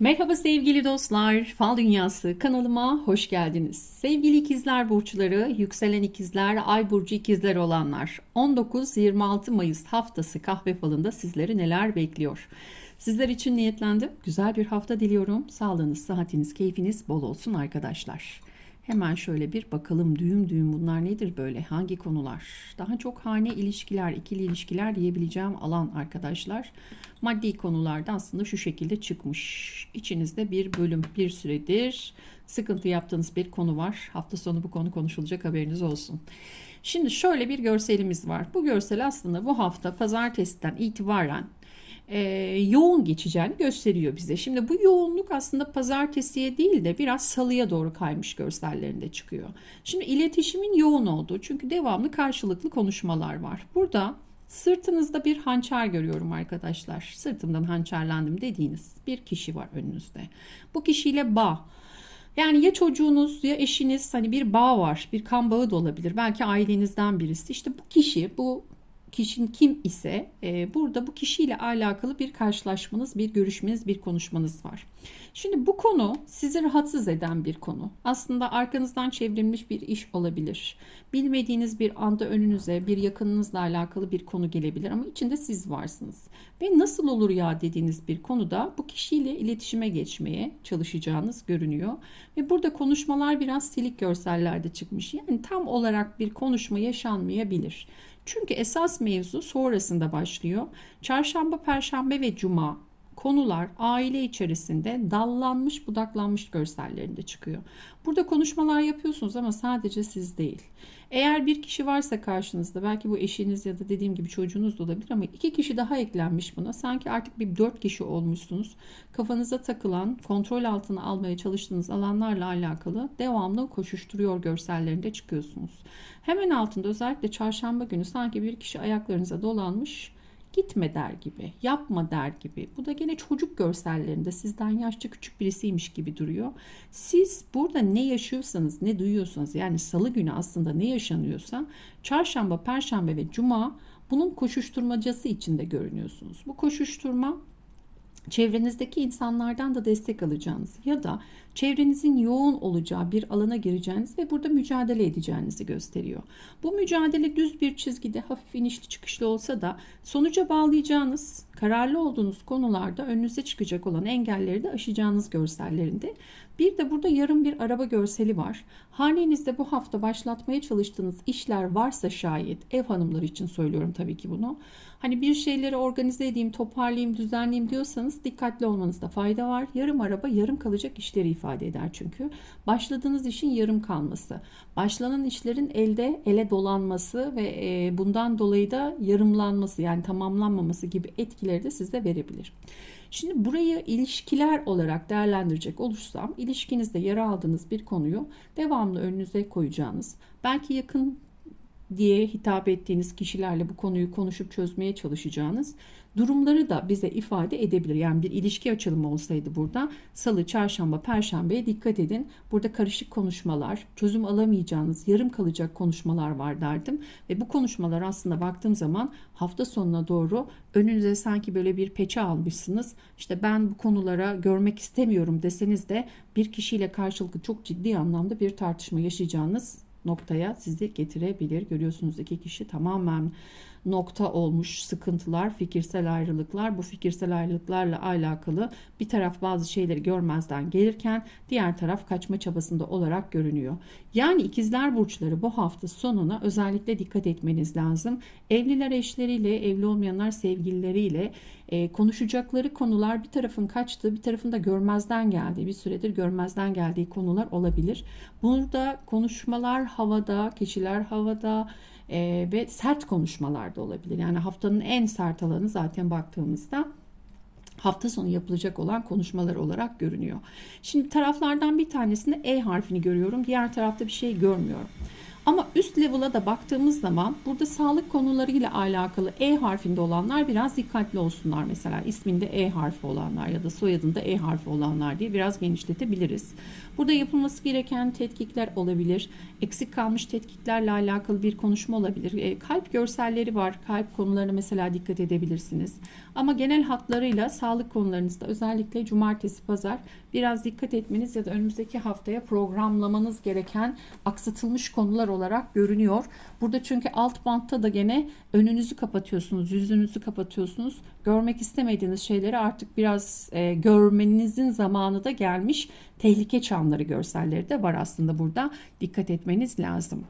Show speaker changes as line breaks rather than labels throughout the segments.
Merhaba sevgili dostlar, Fal Dünyası kanalıma hoş geldiniz. Sevgili ikizler burçları, yükselen ikizler, ay burcu ikizler olanlar 19-26 Mayıs haftası kahve falında sizleri neler bekliyor? Sizler için niyetlendim. Güzel bir hafta diliyorum. Sağlığınız, sıhhatiniz, keyfiniz bol olsun arkadaşlar. Hemen şöyle bir bakalım düğüm düğüm bunlar nedir böyle hangi konular? Daha çok hane ilişkiler, ikili ilişkiler diyebileceğim alan arkadaşlar. Maddi konularda aslında şu şekilde çıkmış. İçinizde bir bölüm bir süredir sıkıntı yaptığınız bir konu var. Hafta sonu bu konu konuşulacak haberiniz olsun. Şimdi şöyle bir görselimiz var. Bu görsel aslında bu hafta pazartesiden itibaren e, yoğun geçeceğini gösteriyor bize. Şimdi bu yoğunluk aslında pazartesiye değil de biraz salıya doğru kaymış görsellerinde çıkıyor. Şimdi iletişimin yoğun olduğu çünkü devamlı karşılıklı konuşmalar var. Burada sırtınızda bir hançer görüyorum arkadaşlar. Sırtımdan hançerlendim dediğiniz bir kişi var önünüzde. Bu kişiyle bağ. Yani ya çocuğunuz ya eşiniz hani bir bağ var, bir kan bağı da olabilir. Belki ailenizden birisi. İşte bu kişi, bu kişinin kim ise e, burada bu kişiyle alakalı bir karşılaşmanız, bir görüşmeniz, bir konuşmanız var. Şimdi bu konu sizi rahatsız eden bir konu. Aslında arkanızdan çevrilmiş bir iş olabilir. Bilmediğiniz bir anda önünüze bir yakınınızla alakalı bir konu gelebilir ama içinde siz varsınız. Ve nasıl olur ya dediğiniz bir konuda bu kişiyle iletişime geçmeye çalışacağınız görünüyor. Ve burada konuşmalar biraz silik görsellerde çıkmış. Yani tam olarak bir konuşma yaşanmayabilir. Çünkü esas mevzu sonrasında başlıyor. Çarşamba, perşembe ve cuma konular aile içerisinde dallanmış budaklanmış görsellerinde çıkıyor. Burada konuşmalar yapıyorsunuz ama sadece siz değil. Eğer bir kişi varsa karşınızda belki bu eşiniz ya da dediğim gibi çocuğunuz da olabilir ama iki kişi daha eklenmiş buna. Sanki artık bir dört kişi olmuşsunuz. Kafanıza takılan, kontrol altına almaya çalıştığınız alanlarla alakalı devamlı koşuşturuyor görsellerinde çıkıyorsunuz. Hemen altında özellikle çarşamba günü sanki bir kişi ayaklarınıza dolanmış gitme der gibi, yapma der gibi. Bu da gene çocuk görsellerinde sizden yaşça küçük birisiymiş gibi duruyor. Siz burada ne yaşıyorsanız, ne duyuyorsanız yani salı günü aslında ne yaşanıyorsa çarşamba, perşembe ve cuma bunun koşuşturmacası içinde görünüyorsunuz. Bu koşuşturma çevrenizdeki insanlardan da destek alacağınız ya da çevrenizin yoğun olacağı bir alana gireceğiniz ve burada mücadele edeceğinizi gösteriyor. Bu mücadele düz bir çizgide hafif inişli çıkışlı olsa da sonuca bağlayacağınız, kararlı olduğunuz konularda önünüze çıkacak olan engelleri de aşacağınız görsellerinde. Bir de burada yarım bir araba görseli var. Hanenizde bu hafta başlatmaya çalıştığınız işler varsa şayet ev hanımları için söylüyorum tabii ki bunu. Hani bir şeyleri organize edeyim, toparlayayım, düzenleyeyim diyorsanız dikkatli olmanızda fayda var. Yarım araba yarım kalacak işleri ifade eder çünkü. Başladığınız işin yarım kalması. Başlanan işlerin elde ele dolanması ve e, bundan dolayı da yarımlanması yani tamamlanmaması gibi etkileri de size verebilir. Şimdi burayı ilişkiler olarak değerlendirecek olursam ilişkinizde yer aldığınız bir konuyu devamlı önünüze koyacağınız belki yakın diye hitap ettiğiniz kişilerle bu konuyu konuşup çözmeye çalışacağınız durumları da bize ifade edebilir. Yani bir ilişki açılımı olsaydı burada salı, çarşamba, perşembeye dikkat edin. Burada karışık konuşmalar, çözüm alamayacağınız, yarım kalacak konuşmalar var derdim. Ve bu konuşmalar aslında baktığım zaman hafta sonuna doğru önünüze sanki böyle bir peçe almışsınız. İşte ben bu konulara görmek istemiyorum deseniz de bir kişiyle karşılıklı çok ciddi anlamda bir tartışma yaşayacağınız noktaya sizi getirebilir. Görüyorsunuz iki kişi tamamen nokta olmuş sıkıntılar, fikirsel ayrılıklar. Bu fikirsel ayrılıklarla alakalı bir taraf bazı şeyleri görmezden gelirken diğer taraf kaçma çabasında olarak görünüyor. Yani ikizler burçları bu hafta sonuna özellikle dikkat etmeniz lazım. Evliler eşleriyle, evli olmayanlar sevgilileriyle e, konuşacakları konular bir tarafın kaçtığı, bir tarafın da görmezden geldiği, bir süredir görmezden geldiği konular olabilir. Burada konuşmalar havada, kişiler havada, e, ve sert konuşmalar da olabilir. Yani haftanın en sert alanı zaten baktığımızda hafta sonu yapılacak olan konuşmalar olarak görünüyor. Şimdi taraflardan bir tanesinde E harfini görüyorum. Diğer tarafta bir şey görmüyorum. Ama üst level'a da baktığımız zaman burada sağlık konularıyla alakalı E harfinde olanlar biraz dikkatli olsunlar. Mesela isminde E harfi olanlar ya da soyadında E harfi olanlar diye biraz genişletebiliriz. Burada yapılması gereken tetkikler olabilir. Eksik kalmış tetkiklerle alakalı bir konuşma olabilir. E, kalp görselleri var. Kalp konularına mesela dikkat edebilirsiniz. Ama genel hatlarıyla sağlık konularınızda özellikle cumartesi, pazar biraz dikkat etmeniz ya da önümüzdeki haftaya programlamanız gereken aksatılmış konular olarak görünüyor. Burada çünkü alt bantta da gene önünüzü kapatıyorsunuz, yüzünüzü kapatıyorsunuz. Görmek istemediğiniz şeyleri artık biraz e, görmenizin zamanı da gelmiş. Tehlike çanları görselleri de var aslında burada. Dikkat etmeniz lazım.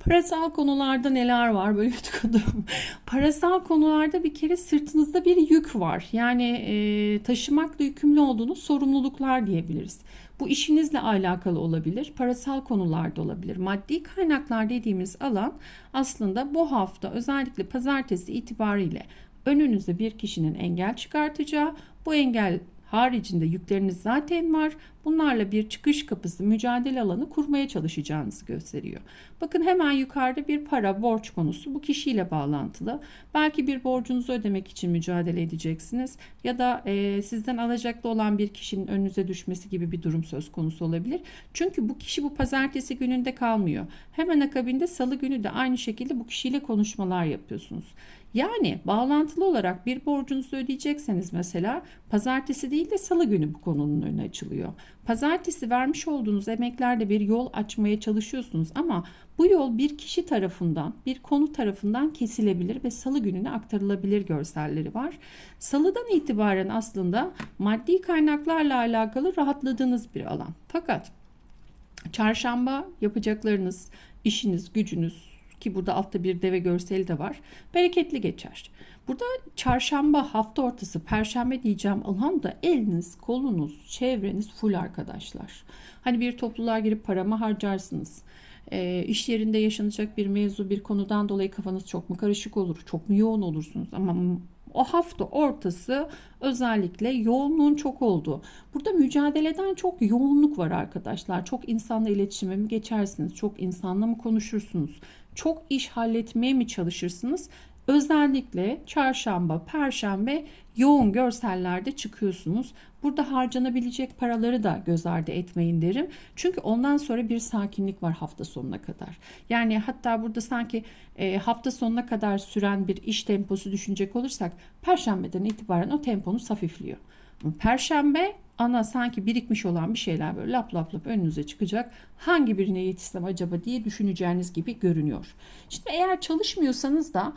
Parasal konularda neler var böyle tıkadım. Parasal konularda bir kere sırtınızda bir yük var. Yani e, taşımakla yükümlü olduğunuz sorumluluklar diyebiliriz. Bu işinizle alakalı olabilir, parasal konularda olabilir. Maddi kaynaklar dediğimiz alan aslında bu hafta özellikle pazartesi itibariyle önünüze bir kişinin engel çıkartacağı, bu engel haricinde yükleriniz zaten var. Bunlarla bir çıkış kapısı, mücadele alanı kurmaya çalışacağınızı gösteriyor. Bakın hemen yukarıda bir para, borç konusu bu kişiyle bağlantılı. Belki bir borcunuzu ödemek için mücadele edeceksiniz ya da e, sizden alacaklı olan bir kişinin önünüze düşmesi gibi bir durum söz konusu olabilir. Çünkü bu kişi bu pazartesi gününde kalmıyor. Hemen akabinde salı günü de aynı şekilde bu kişiyle konuşmalar yapıyorsunuz. Yani bağlantılı olarak bir borcunuzu ödeyecekseniz mesela pazartesi değil de salı günü bu konunun önüne açılıyor. Pazartesi vermiş olduğunuz emeklerde bir yol açmaya çalışıyorsunuz ama bu yol bir kişi tarafından, bir konu tarafından kesilebilir ve salı gününe aktarılabilir görselleri var. Salıdan itibaren aslında maddi kaynaklarla alakalı rahatladığınız bir alan. Fakat çarşamba yapacaklarınız, işiniz, gücünüz, ki burada altta bir deve görseli de var. Bereketli geçer. Burada çarşamba hafta ortası perşembe diyeceğim alan da eliniz, kolunuz, çevreniz full arkadaşlar. Hani bir topluluğa girip paramı harcarsınız. E, iş yerinde yaşanacak bir mevzu bir konudan dolayı kafanız çok mu karışık olur, çok mu yoğun olursunuz ama o hafta ortası özellikle yoğunluğun çok olduğu. Burada mücadeleden çok yoğunluk var arkadaşlar. Çok insanla iletişime mi geçersiniz? Çok insanla mı konuşursunuz? Çok iş halletmeye mi çalışırsınız? Özellikle çarşamba, perşembe yoğun görsellerde çıkıyorsunuz. Burada harcanabilecek paraları da göz ardı etmeyin derim. Çünkü ondan sonra bir sakinlik var hafta sonuna kadar. Yani hatta burada sanki e, hafta sonuna kadar süren bir iş temposu düşünecek olursak perşembeden itibaren o temponuz hafifliyor. Perşembe ana sanki birikmiş olan bir şeyler böyle lap lap lap önünüze çıkacak. Hangi birine yetişsem acaba diye düşüneceğiniz gibi görünüyor. Şimdi eğer çalışmıyorsanız da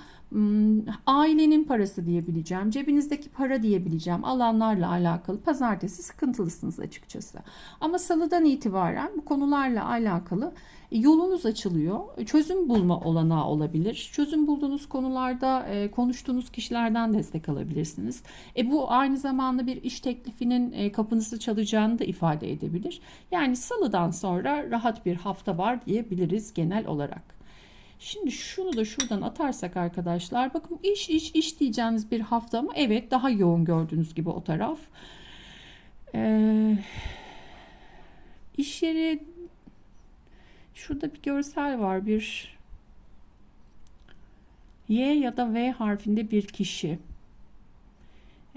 ailenin parası diyebileceğim, cebinizdeki para diyebileceğim alanlarla alakalı pazartesi sıkıntılısınız açıkçası. Ama salıdan itibaren bu konularla alakalı yolunuz açılıyor. Çözüm bulma olanağı olabilir. Çözüm bulduğunuz konularda e, konuştuğunuz kişilerden destek alabilirsiniz. E, bu aynı zamanda bir iş teklifinin e, kapınızı çalacağını da ifade edebilir. Yani salıdan sonra rahat bir hafta var diyebiliriz genel olarak. Şimdi şunu da şuradan atarsak arkadaşlar bakın iş iş iş diyeceğiniz bir hafta ama evet daha yoğun gördüğünüz gibi o taraf. Ee, iş yeri şurada bir görsel var bir Y ya da V harfinde bir kişi.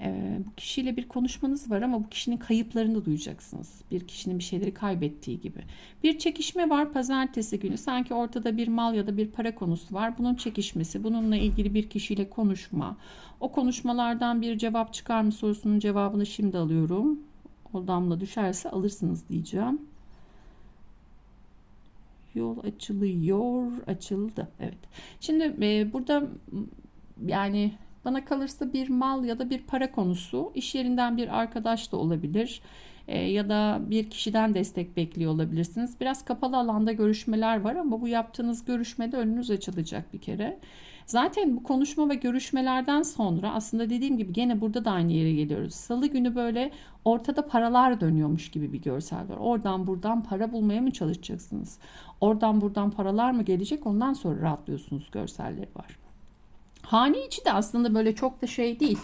Ee, bu kişiyle bir konuşmanız var ama bu kişinin kayıplarını duyacaksınız. Bir kişinin bir şeyleri kaybettiği gibi. Bir çekişme var pazartesi günü. Sanki ortada bir mal ya da bir para konusu var. Bunun çekişmesi, bununla ilgili bir kişiyle konuşma. O konuşmalardan bir cevap çıkar mı sorusunun cevabını şimdi alıyorum. O damla düşerse alırsınız diyeceğim. Yol açılıyor, açıldı. Evet. Şimdi e, burada yani bana kalırsa bir mal ya da bir para konusu iş yerinden bir arkadaş da olabilir e, ya da bir kişiden destek bekliyor olabilirsiniz. Biraz kapalı alanda görüşmeler var ama bu yaptığınız görüşmede önünüz açılacak bir kere. Zaten bu konuşma ve görüşmelerden sonra aslında dediğim gibi gene burada da aynı yere geliyoruz. Salı günü böyle ortada paralar dönüyormuş gibi bir görsel var. Oradan buradan para bulmaya mı çalışacaksınız? Oradan buradan paralar mı gelecek? Ondan sonra rahatlıyorsunuz görselleri var. Hane içi de aslında böyle çok da şey değil.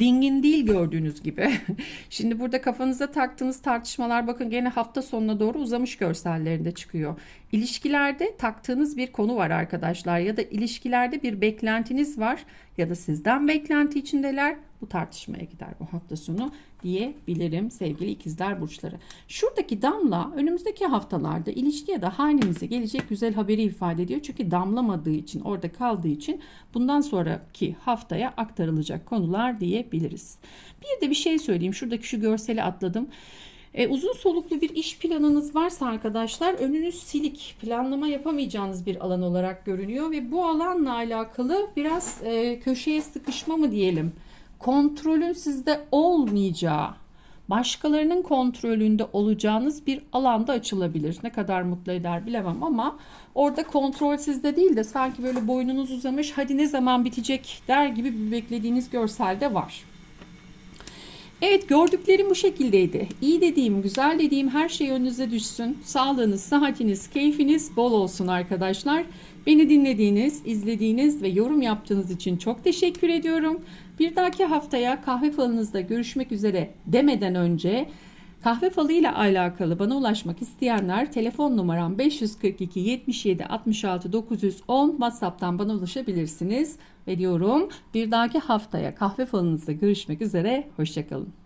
Dingin değil gördüğünüz gibi. Şimdi burada kafanıza taktığınız tartışmalar bakın gene hafta sonuna doğru uzamış görsellerinde çıkıyor. İlişkilerde taktığınız bir konu var arkadaşlar ya da ilişkilerde bir beklentiniz var ya da sizden beklenti içindeler. Bu tartışmaya gider bu hafta sonu diyebilirim sevgili ikizler burçları. Şuradaki damla önümüzdeki haftalarda ilişki ya da hanenize gelecek güzel haberi ifade ediyor. Çünkü damlamadığı için orada kaldığı için bundan sonraki haftaya aktarılacak konular diyebiliriz. Bir de bir şey söyleyeyim. Şuradaki şu görseli atladım. E, uzun soluklu bir iş planınız varsa arkadaşlar önünüz silik planlama yapamayacağınız bir alan olarak görünüyor ve bu alanla alakalı biraz e, köşeye sıkışma mı diyelim kontrolün sizde olmayacağı başkalarının kontrolünde olacağınız bir alanda açılabilir. Ne kadar mutlu eder bilemem ama orada kontrol sizde değil de sanki böyle boynunuz uzamış hadi ne zaman bitecek der gibi bir beklediğiniz görsel de var. Evet gördüklerim bu şekildeydi. İyi dediğim, güzel dediğim her şey önünüze düşsün. Sağlığınız, sıhhatiniz, keyfiniz bol olsun arkadaşlar. Beni dinlediğiniz, izlediğiniz ve yorum yaptığınız için çok teşekkür ediyorum. Bir dahaki haftaya kahve falınızda görüşmek üzere demeden önce kahve falı ile alakalı bana ulaşmak isteyenler telefon numaram 542 77 66 910 WhatsApp'tan bana ulaşabilirsiniz. Ve diyorum bir dahaki haftaya kahve falınızda görüşmek üzere. Hoşçakalın.